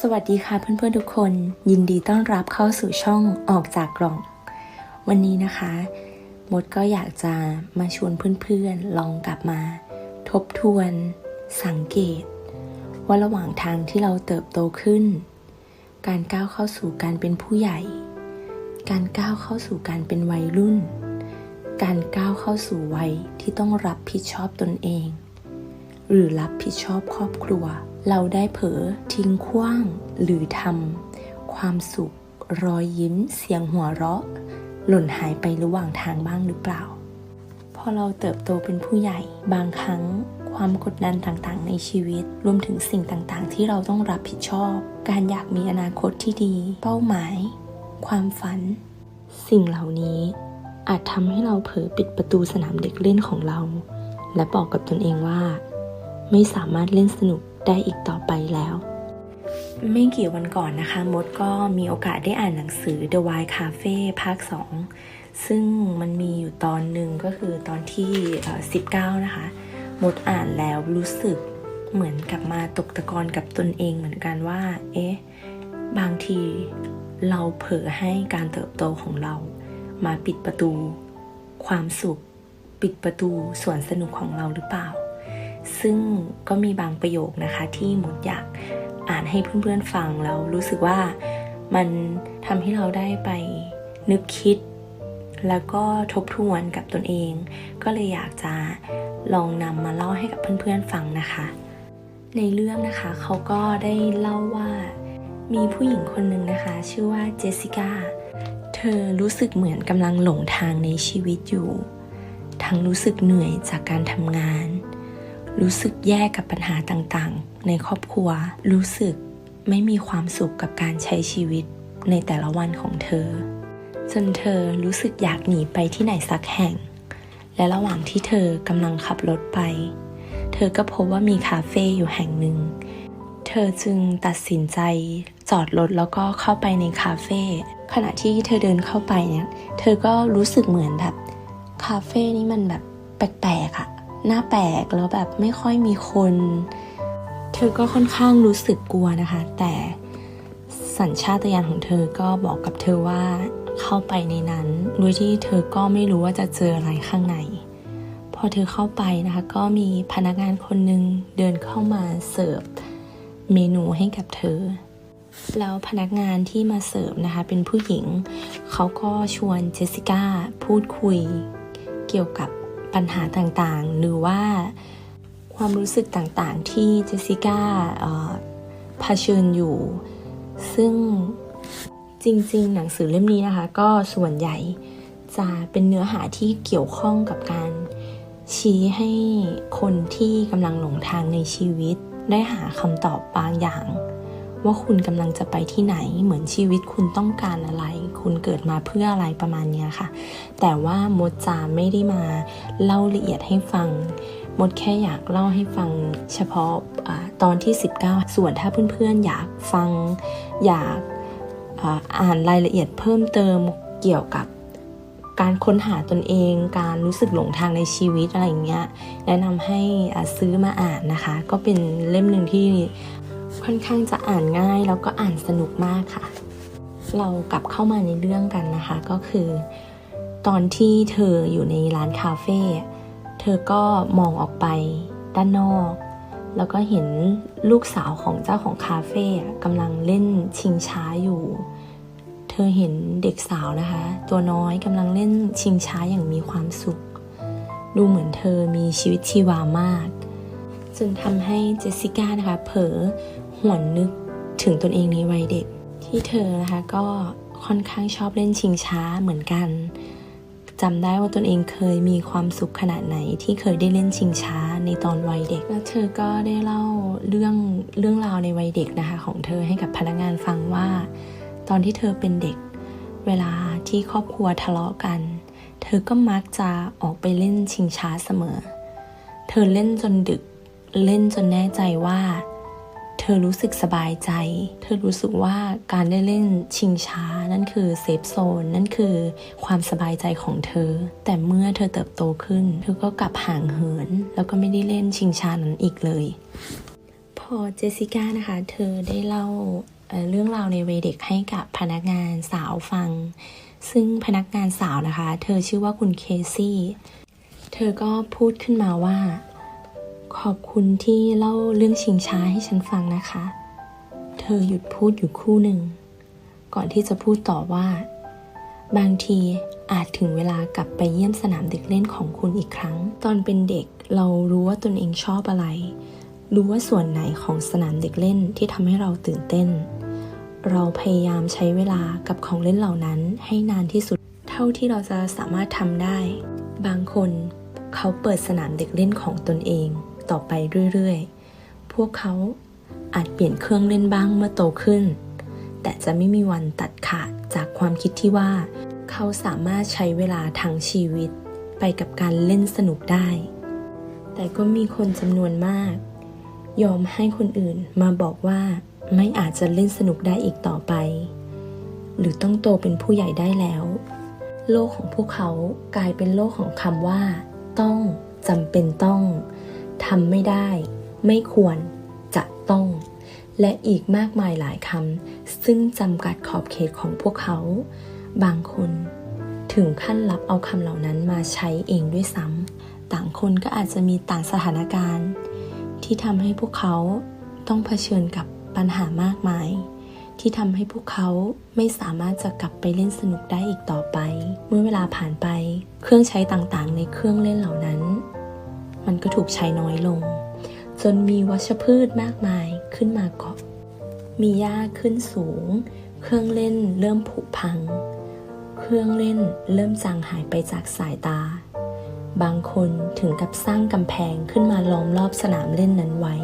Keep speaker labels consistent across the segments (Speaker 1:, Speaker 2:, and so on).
Speaker 1: สวัสดีค่ะเพื่อนๆทุกคน ยินดีต้อนรับเข้าสู่ช่องออกจากกล่อง วันนี้นะคะมดก็อยากจะมาชวนเพื่อนๆลองกลับมา ทบทวน สังเกต ว่าระหว่างทางที่เราเติบโตขึ้น การก้าวเข้าสู่การเป็นผู้ใหญ่ การก้าวเข้าสู่การเป็นวัยรุ่น การก้าวเข้าสู่วัยที่ต้องรับผิดชอบตนเอง หรือรับผิดชอบครอบครัว เราได้เผลอทิ้งขว้างหรือทำความสุข รอยยิ้ม เสียงหัวเราะ หล่นหายไประหว่างทางบ้างหรือเปล่า พอเราเติบโตเป็นผู้ใหญ่บางครั้งความกดดันต่างๆ ในชีวิต รวมถึงสิ่งต่างๆ ที่เราต้องรับผิดชอบ การอยากมีอนาคตที่ดี เป้าหมาย ความฝัน สิ่งเหล่านี้ อาจทำให้เราเผลอปิดประตูสนามเด็กเล่นของเรา และบอกกับตนเองว่า ไม่สามารถเล่นสนุก ได้อีกต่อไปแล้ว ไม่กี่วันก่อนนะคะ มดก็มีโอกาสได้อ่านหนังสือ The Wild Cafe ภาค 2 ซึ่งมันมีอยู่ตอนหนึ่งก็คือตอนที่ 19 นะคะ มดอ่านแล้วรู้สึกเหมือนกลับมาตกตะกอนกับตนเองเหมือนกันว่า เอ๊ะ บางทีเราเผลอให้การเติบโตของเรา มาปิดประตู ความสุข ปิดประตูสวนสนุกของเราหรือเปล่า ซึ่งก็มีบางประโยคนะคะที่หมดอยากอ่านให้เพื่อนๆฟังแล้วรู้สึกว่ามันทำให้เราได้ไปนึกคิด แล้วก็ทบทวนกับตนเอง ก็เลยอยากจะลองนำมาเล่าให้กับเพื่อนๆฟังนะคะ ในเรื่องนะคะเขาก็ได้เล่าว่ามีผู้หญิงคนหนึ่งนะคะ ชื่อว่าเจสสิก้า เธอรู้สึกเหมือนกำลังหลงทางในชีวิตอยู่ ทั้งรู้สึกเหนื่อยจากการทำงาน รู้สึกแย่กับปัญหาต่างๆ ในครอบครัว รู้สึกไม่มีความสุขกับการใช้ชีวิตในแต่ละวันของเธอ จนเธอรู้สึกอยากหนีไปที่ไหนสักแห่ง และระหว่างที่เธอกำลังขับรถไป เธอก็พบว่ามีคาเฟ่อยู่แห่งหนึ่ง เธอจึงตัดสินใจจอดรถแล้วก็เข้าไปในคาเฟ่ขณะที่เธอเดินเข้าไปเนี่ย เธอก็รู้สึกเหมือนแบบคาเฟ่นี้มันแบบแปลกๆอะ หน้าแปลกแล้วแบบไม่ค่อยมีคน เธอก็ค่อนข้างรู้สึกกลัวนะคะ แต่สัญชาตญาณของเธอก็บอกกับเธอว่าเข้าไปในนั้นโดยที่เธอก็ไม่รู้ว่าจะเจออะไรข้างใน พอเธอเข้าไปนะคะ ก็มีพนักงานคนหนึ่งเดินเข้ามาเสิร์ฟเมนูให้กับเธอ แล้วพนักงานที่มาเสิร์ฟนะคะ เป็นผู้หญิง เขาก็ชวนเจสสิก้าพูดคุยเกี่ยวกับ ปัญหาต่างๆ หรือว่าความรู้สึกต่างๆ ที่เจสสิก้าเอ่อเผชิญอยู่ ซึ่งจริงๆ หนังสือเล่มนี้นะคะ ก็ส่วนใหญ่จะเป็นเนื้อหาที่เกี่ยวข้องกับการชี้ให้คนที่กำลังหลงทางในชีวิต ได้หาคำตอบบางอย่าง ว่าคุณกำลังจะไปที่ไหนเหมือนชีวิตคุณต้องการอะไร คุณเกิดมาเพื่ออะไรประมาณนี้ค่ะ แต่ว่ามดจาไม่ได้มาเล่าละเอียดให้ฟัง มดแค่อยากเล่าให้ฟังเฉพาะอะตอนที่ 19 ส่วนถ้าเพื่อนๆอยากฟังอยากอ,อ่านรายละเอียดเพิ่มเติมเกี่ยวกับการค้นหาตนเอง การรู้สึกหลงทางในชีวิตอะไรอย่างเงี้ย แนะนำให้ซื้อมาอ่านนะคะ ก็เป็นเล่มหนึ่งที่ค่อนข้างจะอ่านง่ายแล้วก็อ่านสนุกมากค่ะ เรากลับเข้ามาในเรื่องกันนะคะ ก็คือ ตอนที่เธออยู่ในร้านคาเฟ่เธอก็มองออกไปด้านนอก แล้วก็เห็นลูกสาวของเจ้าของคาเฟ่กำลังเล่นชิงช้าอยู่ เธอเห็นเด็กสาวนะคะ ตัวน้อยกำลังเล่นชิงช้าอย่างมีความสุข ดูเหมือนเธอมีชีวิตชีวามาก จนทำให้เจสสิก้านะคะ เผลอหวนนึกถึงตนเองในวัยเด็ก ที่เธอนะคะก็ค่อนข้างชอบเล่นชิงช้าเหมือนกันจำได้ว่าตนเองเคยมีความสุขขนาดไหนที่เคยได้เล่นชิงช้าในตอนวัยเด็ก แล้วเธอก็ได้เล่าเรื่องเรื่องราวในวัยเด็กนะคะของเธอให้กับพนักงานฟังว่า ตอนที่เธอเป็นเด็ก เวลาที่ครอบครัวทะเลาะกัน เธอก็มักจะออกไปเล่นชิงช้าเสมอ เธอเล่นจนดึกเล่นจนแน่ใจว่า เธอรู้สึกสบายใจ เธอรู้สึกว่าการได้เล่นชิงช้านั่นคือเซฟโซนนั่นคือความสบายใจของเธอ แต่เมื่อเธอเติบโตขึ้น เธอก็กลับห่างเหิน แล้วก็ไม่ได้เล่นชิงช้านั้นอีกเลย พอเจสสิก้านะคะ เธอได้เล่าเเรื่องราวในวัยเด็กให้กับพนักงานสาวฟัง ซึ่งพนักงานสาวนะคะ เธอชื่อว่าคุณเคซี่ เธอก็พูดขึ้นมาว่า ขอบคุณที่เล่าเรื่องชิงช้าให้ฉันฟังนะคะ เธอหยุดพูดอยู่คู่หนึ่ง ก่อนที่จะพูดต่อว่า บางทีอาจถึงเวลากลับไปเยี่ยมสนามเด็กเล่นของคุณอีกครั้ง ตอนเป็นเด็กเรารู้ว่าตนเองชอบอะไร รู้ว่าส่วนไหนของสนามเด็กเล่นที่ทำให้เราตื่นเต้น เราพยายามใช้เวลากับของเล่นเหล่านั้นให้นานที่สุด เท่าที่เราจะสามารถทำได้ บางคนเขาเปิดสนามเด็กเล่นของตนเอง ต่อไปเรื่อยๆ พวกเขาอาจเปลี่ยนเครื่องเล่นบ้างเมื่อโตขึ้น แต่จะไม่มีวันตัดขาดจากความคิดที่ว่า เขาสามารถใช้เวลาทั้งชีวิตไปกับการเล่นสนุกได้ แต่ก็มีคนจำนวนมาก ยอมให้คนอื่นมาบอกว่าไม่อาจจะเล่นสนุกได้อีกต่อไป หรือต้องโตเป็นผู้ใหญ่ได้แล้ว โลกของพวกเขากลายเป็นโลกของคำว่า ต้องจำเป็นต้อง ทำไม่ได้ ไม่ควร จะต้อง และอีกมากมายหลายคำซึ่งจำกัดขอบเขตของพวกเขา บางคน ถึงขั้นรับเอาคำเหล่านั้นมาใช้เองด้วยซ้ำต่างคนก็อาจจะมีต่างสถานการณ์ ที่ทำให้พวกเขาต้องเผชิญกับปัญหามากมาย ที่ทำให้พวกเขาไม่สามารถจะกลับไปเล่นสนุกได้อีกต่อไป เมื่อเวลาผ่านไป เครื่องใช้ต่างๆ ในเครื่องเล่นเหล่านั้น มันก็ถูกใช้น้อยลง จนมีวัชพืชมากมายขึ้นมาเกาะ มีหญ้าขึ้นสูง เครื่องเล่นเริ่มผุพัง เครื่องเล่นเริ่มจางหายไปจากสายตา บางคนถึงกับสร้างกำแพงขึ้นมาล้อมรอบสนามเล่นนั้นไว้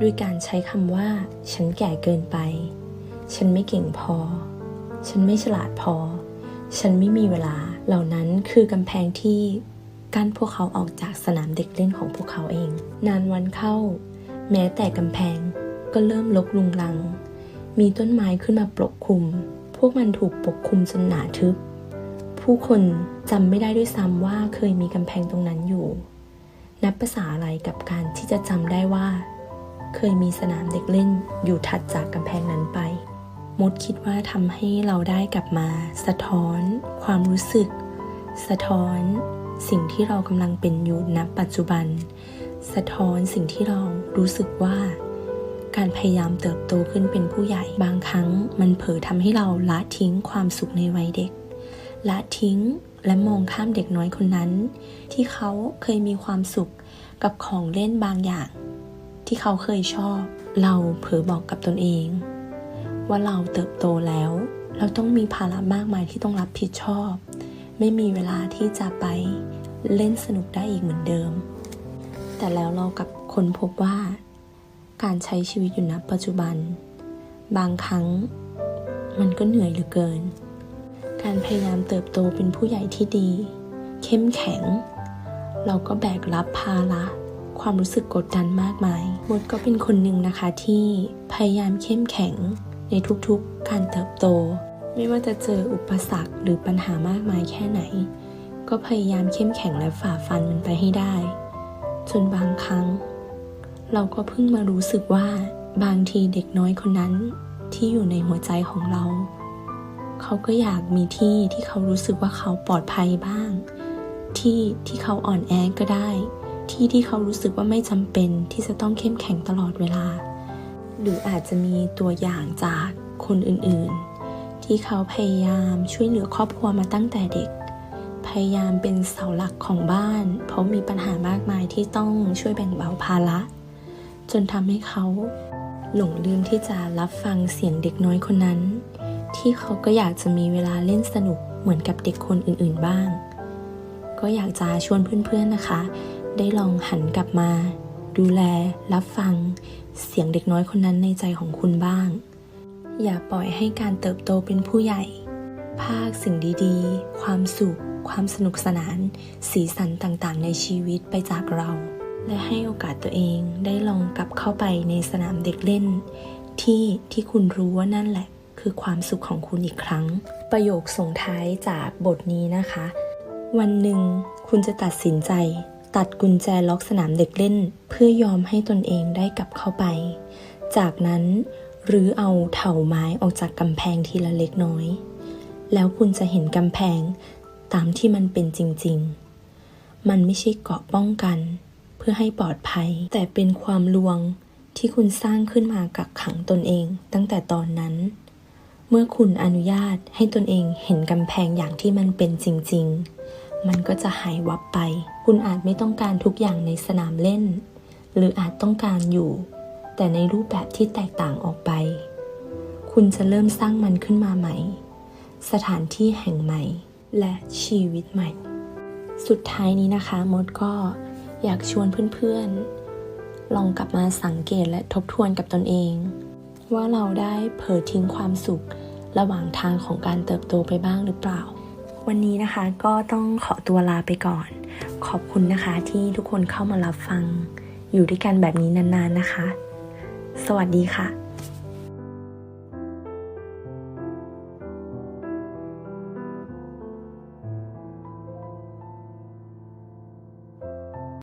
Speaker 1: ด้วยการใช้คำว่า ฉันแก่เกินไป ฉันไม่เก่งพอ ฉันไม่ฉลาดพอ ฉันไม่มีเวลาเหล่านั้นคือกำแพงที่ กั้นพวกเขาออกจากสนามเด็กเล่นของพวกเขาเอง นานวันเข้า แม้แต่กำแพงก็เริ่มลกลุงลัง มีต้นไม้ขึ้นมาปกคลุม พวกมันถูกปกคลุมจนหนาทึบ ผู้คนจำไม่ได้ด้วยซ้ำว่าเคยมีกำแพงตรงนั้นอยู่ นับภาษาอะไรกับการที่จะจำได้ว่า เคยมีสนามเด็กเล่นอยู่ถัดจากกำแพงนั้นไปมดคิดว่าทำให้เราได้กลับมา สะท้อน ความรู้สึก สะท้อน สิ่งที่เรากำลังเป็นอยู่ณปัจจุบัน สะท้อนสิ่งที่เรารู้สึกว่า การพยายามเติบโตขึ้นเป็นผู้ใหญ่ บางครั้งมันเผลอทำให้เราละทิ้งความสุขในวัยเด็ก ละทิ้งและมองข้ามเด็กน้อยคนนั้น ที่เขาเคยมีความสุขกับของเล่นบางอย่าง ที่เขาเคยชอบ เราเผลอบอกกับตนเอง ว่าเราเติบโตแล้ว เราต้องมีภาระมากมายที่ต้องรับผิดชอบ ไม่มีเวลาที่จะไปเล่นสนุกได้อีกเหมือนเดิม แต่แล้วเรากับคนพบว่า การใช้ชีวิตอยู่ณปัจจุบัน บางครั้งมันก็เหนื่อยเหลือเกิน การพยายามเติบโตเป็นผู้ใหญ่ที่ดี เข้มแข็ง เราก็แบกรับภาระความรู้สึกกดดันมากมายมดก็เป็นคนหนึ่งนะคะที่พยายามเข้มแข็งในทุกๆการเติบโต ไม่ว่าจะเจออุปสรรคหรือปัญหามากมายแค่ไหน ก็พยายามเข้มแข็งและฝ่าฟันมันไปให้ได้ จนบางครั้ง เราก็เพิ่งมารู้สึกว่าบางทีเด็กน้อยคนนั้นที่อยู่ในหัวใจของเรา เขาก็อยากมีที่ที่เขารู้สึกว่าเขาปลอดภัยบ้าง ที่ที่เขาอ่อนแอก็ได้ ที่ที่เขารู้สึกว่าไม่จำเป็นที่จะต้องเข้มแข็งตลอดเวลา หรืออาจจะมีตัวอย่างจากคนอื่นๆ ที่เขาพยายามช่วยเหลือครอบครัวมาตั้งแต่เด็ก พยายามเป็นเสาหลักของบ้าน เพราะมีปัญหามากมายที่ต้องช่วยแบ่งเบาภาระ จนทำให้เขาหลงลืมที่จะรับฟังเสียงเด็กน้อยคนนั้น ที่เขาก็อยากจะมีเวลาเล่นสนุกเหมือนกับเด็กคนอื่นๆบ้าง ก็อยากจะชวนเพื่อนๆนะคะ ได้ลองหันกลับมา ดูแลรับฟังเสียงเด็กน้อยคนนั้นในใจของคุณบ้าง อย่าปล่อยให้การเติบโตเป็นผู้ใหญ่ ภาคสิ่งดีๆ ความสุข ความสนุกสนาน สีสันต่างๆ ในชีวิตไปจากเรา และให้โอกาสตัวเองได้ลองกลับเข้าไปในสนามเด็กเล่น ที่ที่คุณรู้ว่านั่นแหละ คือความสุขของคุณอีกครั้ง ประโยคส่งท้ายจากบทนี้นะคะ วันหนึ่งคุณจะตัดสินใจตัดกุญแจล็อกสนามเด็กเล่น เพื่อยอมให้ตนเองได้กลับเข้าไป จากนั้น หรือเอาเถาไม้ออกจากกำแพงทีละเล็กน้อย แล้วคุณจะเห็นกำแพงตามที่มันเป็นจริง ๆ มันไม่ใช่เกาะป้องกัน เพื่อให้ปลอดภัย แต่เป็นความลวงที่คุณสร้างขึ้นมากักขังตนเองตั้งแต่ตอนนั้น เมื่อคุณอนุญาตให้ตนเองเห็นกำแพงอย่างที่มันเป็นจริง ๆ มันก็จะหายวับไป คุณอาจไม่ต้องการทุกอย่างในสนามเล่น หรืออาจต้องการอยู่ แต่ในรูปแบบที่แตกต่างออกไป คุณจะเริ่มสร้างมันขึ้นมาใหม่ สถานที่แห่งใหม่ และชีวิตใหม่ สุดท้ายนี้นะคะมดก็อยากชวนเพื่อนๆ ลองกลับมาสังเกตและทบทวนกับตนเอง ว่าเราได้เผลอทิ้งความสุขระหว่างทางของการเติบโตไปบ้างหรือเปล่า วันนี้นะคะก็ต้องขอตัวลาไปก่อน ขอบคุณนะคะที่ทุกคนเข้ามารับฟัง อยู่ด้วยกันแบบนี้นานๆนะคะ สวัสดีค่ะ